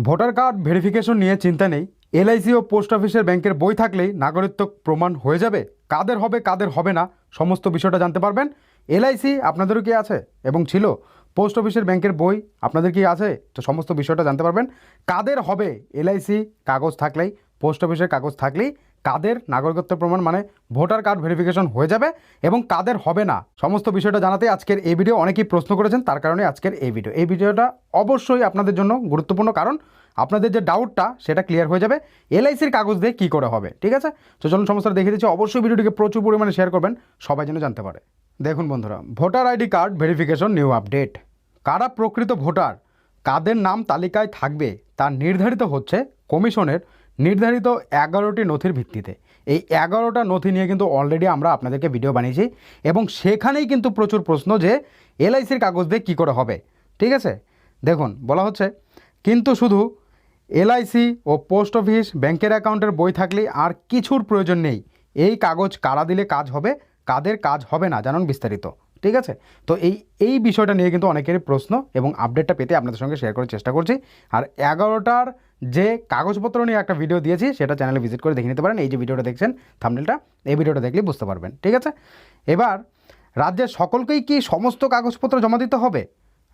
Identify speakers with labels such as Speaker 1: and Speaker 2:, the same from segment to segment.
Speaker 1: Voter card verification নিয়ে চিন্তা নেই। এলআইসি ও পোস্ট অফিসের ব্যাংকের বই থাকলেই নাগরিকত্ব প্রমাণ হয়ে যাবে। কাদের হবে কাদের হবে না, সমস্ত বিষয়টা জানতে পারবেন। এলআইসি আপনাদেরও কি আছে? এবং ছিল, পোস্ট অফিসের ব্যাংকের বই আপনাদের কি আছে? তো সমস্ত বিষয়টা জানতে পারবেন। কাদের হবে? এলআইসি কাগজ থাকলেই, পোস্ট অফিসের কাগজ থাকলেই কাদের নাগরিকত্ব প্রমাণ মানে ভোটার কার্ড ভেরিফিকেশন হয়ে যাবে এবং কাদের হবে না। সমস্ত বিষয়টা জানাতে আজকের এই ভিডিও অনেকেই প্রশ্ন করেছেন, তার কারণে আজকের এই ভিডিও। এই ভিডিওটা অবশ্যই আপনাদের জন্য গুরুত্বপূর্ণ কারণ আপনাদের যে ডাউটটা সেটা ক্লিয়ার হয়ে যাবে। এলআইসির কাগজ দিয়ে কী করে হবে, ঠিক আছে? তো চলুন সমস্যাটা দেখিয়ে দিচ্ছি। অবশ্যই ভিডিওটিকে প্রচুর পরিমাণে শেয়ার করবেন, সবাই যেন জানতে পারে। দেখুন বন্ধুরা, voter ID card verification new update. কারা প্রকৃত ভোটার, কাদের নাম তালিকায় থাকবে, তা নির্ধারিত হচ্ছে কমিশনের নির্ধারিত এগারোটি নথির ভিত্তিতে। এই এগারোটা নথি নিয়ে কিন্তু অলরেডি আমরা আপনাদেরকে ভিডিও বানিয়েছি এবং সেখানেই কিন্তু প্রচুর প্রশ্ন যে এলআইসির কাগজ দিয়ে কী করে হবে। ঠিক আছে? দেখুন, বলা হচ্ছে, কিন্তু শুধু এলআইসি ও পোস্ট অফিস, ব্যাংকের অ্যাকাউন্টের বই থাকলে আর কিছুর প্রয়োজন নেই। এই কাগজ কারা দিলে কাজ হবে, কাদের কাজ হবে না, জানুন বিস্তারিত। ঠিক আছে? তো এই এই বিষয়টা নিয়ে কিন্তু অনেকেরই প্রশ্ন এবং আপডেটটা পেতে আপনাদের সঙ্গে শেয়ার করার চেষ্টা করছি। আর এগারোটার যে কাগজপত্র নিয়ে একটা ভিডিও দিয়েছি, সেটা চ্যানেলে ভিজিট করে দেখে নিতে পারেন। এই যে ভিডিওটা দেখছেন থামনেলটা এই ভিডিওটা দেখলেই বুঝতে পারবেন, ঠিক আছে? এবার, রাজ্যের সকলকেই কি সমস্ত কাগজপত্র জমা দিতে হবে?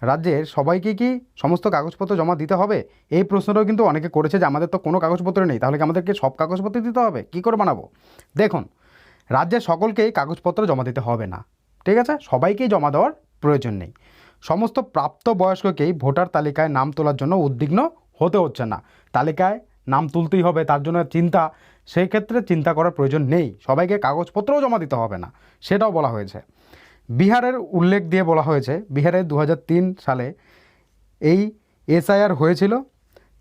Speaker 1: রাজ্যের সবাইকে কি সমস্ত কাগজপত্র জমা দিতে হবে? এই প্রশ্নটাও কিন্তু অনেকে করেছে যে আমাদের তো কোনো কাগজপত্র নেই, তাহলে কি আমাদেরকে সব কাগজপত্র দিতে হবে? কি করে বানাবো? দেখুন, রাজ্যের সকলকেই কাগজপত্র জমা দিতে হবে না, ঠিক আছে? সবাইকেই জমা দেওয়ার প্রয়োজন নেই। সমস্ত প্রাপ্ত বয়স্ককেই ভোটার তালিকায় নাম তোলার জন্য উদ্বিগ্ন হতে হচ্ছে না। তালিকায় নাম তুলতেই হবে, তার জন্য চিন্তা। সেই ক্ষেত্রে চিন্তা করার প্রয়োজন নেই। সবাইকে কাগজপত্রও জমা দিতে হবে না, সেটাও বলা হয়েছে। বিহারের উল্লেখ দিয়ে বলা হয়েছে, বিহারে দু হাজার তিন সালে এই এসআইআর হয়েছিল,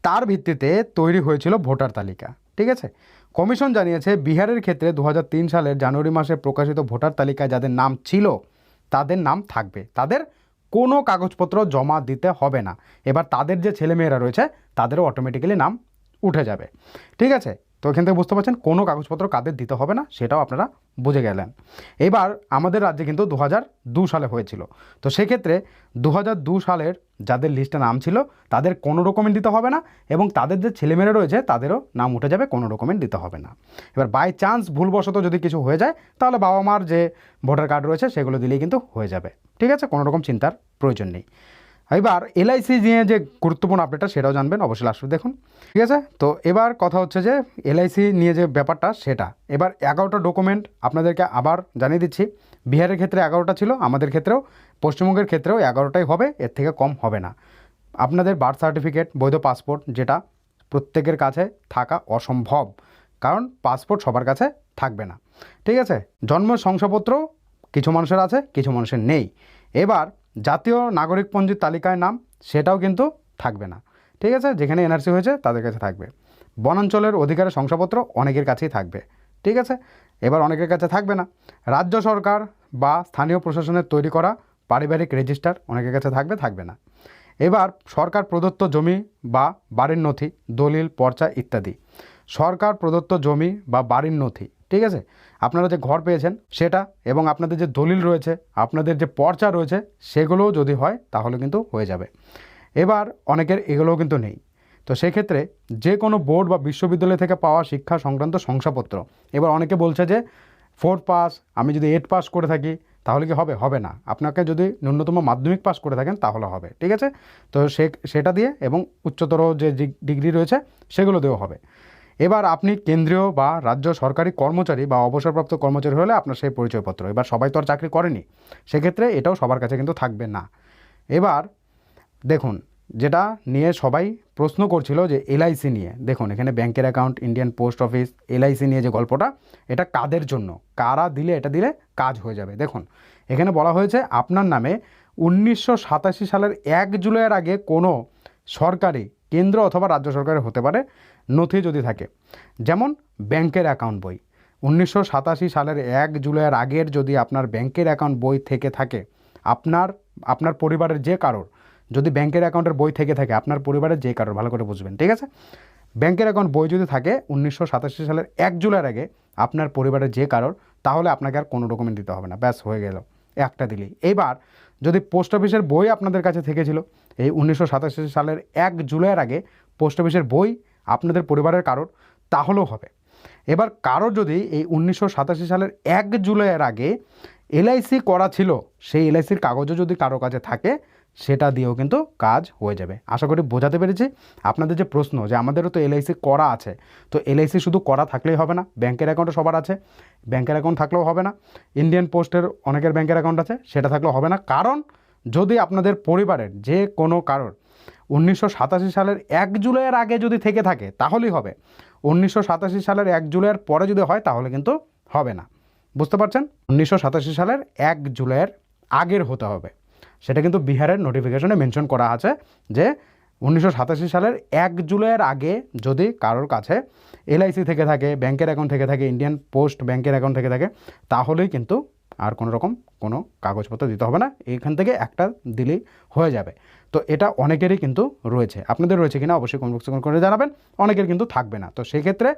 Speaker 1: তার ভিত্তিতে তৈরি হয়েছিল ভোটার তালিকা, ঠিক আছে? কমিশন জানিয়েছে, বিহারের ক্ষেত্রে দু হাজার তিন সালের জানুয়ারি মাসে প্রকাশিত ভোটার তালিকায় যাদের নাম ছিল, তাদের নাম থাকবে। তাদের কোনো কাগজপত্র জমা দিতে হবে না। এবার তাদের যে ছেলেমেয়েরা রয়েছে, তাদেরও অটোমেটিক্যালি নাম উঠে যাবে। ঠিক আছে? এখান থেকে বুঝতে পারছেন কোনো কাগজপত্র কাদের দিতে হবে না, সেটাও আপনারা বুঝে গেলেন। এবার আমাদের রাজ্যে কিন্তু দু সালে হয়েছিল। তো সেক্ষেত্রে দু দু সালের যাদের লিস্টে নাম ছিল, তাদের কোনো ডকুমেন্ট দিতে হবে না এবং তাদের যে ছেলেমেয়েরা রয়েছে, তাদেরও নাম উঠে যাবে, কোনো ডকুমেন্ট দিতে হবে না। এবার বাই চান্স ভুলবশত যদি কিছু হয়ে যায়, তাহলে বাবা মার যে ভোটার কার্ড রয়েছে, সেগুলো দিলেই কিন্তু হয়ে যাবে। ঠিক আছে? কোনো রকম চিন্তার প্রয়োজন নেই। এবার এলআইসি নিয়ে যে গুরুত্বপূর্ণ আপডেটটা সেটাও জানবেন, অবশ্যই লাস্ট দেখুন। ঠিক আছে? তো এবার কথা হচ্ছে যে এলআইসি নিয়ে যে ব্যাপারটা সেটা। এবার এগারোটা ডকুমেন্ট আপনাদেরকে আবার জানিয়ে দিচ্ছি। বিহারের ক্ষেত্রে এগারোটা ছিল, আমাদের ক্ষেত্রেও, পশ্চিমবঙ্গের ক্ষেত্রেও এগারোটাই হবে, এর থেকে কম হবে না। আপনাদের বার্থ সার্টিফিকেট বৈধ পাসপোর্ট যেটা প্রত্যেকের কাছে থাকা অসম্ভব, কারণ পাসপোর্ট সবার কাছে থাকবে না। ঠিক আছে? জন্ম, শংসাপত্র, কিছু মানুষের আছে, কিছু মানুষের নেই। এবার জাতীয় নাগরিক পঞ্জির তালিকায় নাম, সেটাও কিন্তু থাকবে না। ঠিক আছে? যেখানে এনআরসি হয়েছে, তাদের কাছে থাকবে। বনাঞ্চলের অধিকারের শংসাপত্র অনেকের কাছেই থাকবে। ঠিক আছে? এবার অনেকের কাছে থাকবে না। রাজ্য সরকার বা স্থানীয় প্রশাসনের তৈরি করা পারিবারিক রেজিস্টার অনেকের কাছে থাকবে থাকবে না। এবার সরকার প্রদত্ত জমি বা বাড়ির নথি, দলিল, পর্চা ইত্যাদি। সরকার প্রদত্ত জমি বা বাড়ির নথি ঠিক আছে? আপনারা যে ঘর পেয়েছেন সেটা এবং আপনাদের যে দলিল রয়েছে, আপনাদের যে পর্চা রয়েছে, সেগুলোও যদি হয় তাহলে কিন্তু হয়ে যাবে। এবার অনেকের এগুলোও কিন্তু নেই। তো সেক্ষেত্রে যে কোনো বোর্ড বা বিশ্ববিদ্যালয় থেকে পাওয়া শিক্ষা সংক্রান্ত শংসাপত্র। এবার অনেকে বলছে যে ফোর পাস, আমি যদি এইট পাস করে থাকি, তাহলে কি হবে? হবে না। আপনাকে যদি ন্যূনতম মাধ্যমিক পাস করে থাকেন, তাহলে হবে। ঠিক আছে? তো সে, সেটা দিয়ে এবং উচ্চতর যে ডিগ- ডিগ্রি রয়েছে, সেগুলো দিয়েও হবে। এবার আপনি কেন্দ্রীয় বা রাজ্য সরকারি কর্মচারী বা অবসরপ্রাপ্ত কর্মচারী হলে আপনার সেই পরিচয়পত্র। এবার সবাই তো আর চাকরি করেনি। সেক্ষেত্রে এটাও সবার কাছে কিন্তু থাকবে না। এবার দেখুন, যেটা নিয়ে সবাই প্রশ্ন করছিল যে এলআইসি নিয়ে। দেখুন, এখানে ব্যাংকের account, Indian post office LIC নিয়ে যে গল্পটা, এটা কাদের জন্য? কারা দিলে এটা দিলে কাজ হয়ে যাবে? দেখুন, এখানে বলা হয়েছে আপনার নামে উনিশশো সাতাশি সালের এক জুলাইয়ের আগে কোনো সরকারি কেন্দ্র অথবা রাজ্য সরকারের হতে পারে, নথি যদি থাকে। যেমন ব্যাংকের অ্যাকাউন্ট বই। উনিশশো সাতাশি সালের এক জুলাইয়ের আগের যদি আপনার ব্যাংকের অ্যাকাউন্ট বই থেকে থাকে, আপনার আপনার পরিবারের যে কারোর, যদি ব্যাংকের অ্যাকাউন্টের বই থেকে থাকে, আপনার পরিবারের যে কারোর, ভালো করে বুঝবেন, ঠিক আছে? ব্যাংকের অ্যাকাউন্ট বই যদি থাকে, উনিশশো সাতাশি সালের এক জুলাইয়ের আগে আপনার পরিবারের যে কারোর, তাহলে আপনাকে আর কোনো ডকুমেন্ট দিতে হবে না। ব্যাস, হয়ে গেল। একটা দিলেই এইবার যদি পোস্ট অফিসের বই আপনাদের কাছে থেকেছিল, এই উনিশশো সাতাশি সালের এক জুলাইয়ের আগে পোস্ট অফিসের বই আপনাদের পরিবারের কারোর, তাহলেও হবে। এবার কারোর যদি এই উনিশশো সাতাশি সালের এক জুলাইয়ের আগে এলআইসি করা ছিল, সেই এলআইসির কাগজও যদি কারও কাছে থাকে সেটা দিয়েও কিন্তু কাজ হয়ে যাবে। আশা করি বোঝাতে পেরেছি। আপনাদের যে প্রশ্ন যে আমাদেরও তো এলআইসি করা আছে, তো এলআইসি শুধু করা থাকলেই হবে না, ব্যাংকের অ্যাকাউন্টও সবার আছে, ব্যাংকের অ্যাকাউন্ট থাকলেও হবে না ইন্ডিয়ান পোস্টের অনেকের ব্যাংকের অ্যাকাউন্ট আছে, সেটা থাকলেও হবে না। কারণ যদি আপনাদের পরিবারের যে কোনো কারোর উনিশশো সাতাশি সালের এক জুলাইয়ের আগে যদি থেকে থাকে, তাহলেই হবে। উনিশশো সাতাশি সালের এক জুলাইয়ের পরে যদি হয়, তাহলে কিন্তু হবে না। বুঝতে পারছেন? উনিশশো সাতাশি সালের এক জুলাইয়ের আগের হতে হবে। সেটা কিন্তু বিহারের নোটিফিকেশনে মেনশন করা আছে যে উনিশশো সাতাশি সালের এক জুলাইয়ের আগে যদি কারোর কাছে এলআইসি থেকে থাকে ব্যাংকের অ্যাকাউন্ট থেকে থাকে ইন্ডিয়ান পোস্ট ব্যাংকের অ্যাকাউন্ট থেকে থাকে, তাহলেই কিন্তু আর কোনো রকম কোনো কাগজপত্র দিতে হবে না। এখান থেকে একটা দিলেই হয়ে যাবে। তো এটা অনেকেরই কিন্তু রয়েছে। আপনাদের রয়েছে কিনা অবশ্যই কমেন্ট বক্সে করে জানাবেন। অনেকের কিন্তু থাকবে না। তো সেক্ষেত্রে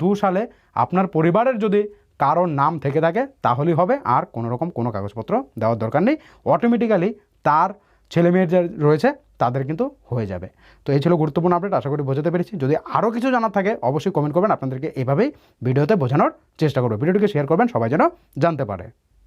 Speaker 1: দু সালে আপনার পরিবারের যদি কারোর নাম থেকে থাকে, তাহলেই হবে। আর কোনো রকম কোনো কাগজপত্র দেওয়ার দরকার নেই। অটোমেটিক্যালি তার ছেলে মেয়ের যা রয়েছে, তাদের কিন্তু হয়ে যাবে। তো এই ছিল গুরুত্বপূর্ণ আপডেট আশা করি বোঝাতে পেরেছি। যদি আরও কিছু জানার থাকে, অবশ্যই কমেন্ট করবেন। আপনাদেরকে এভাবেই ভিডিওতে বোঝানোর চেষ্টা করব। ভিডিওটিকে শেয়ার করবেন, সবাই যেন জানতে পারে।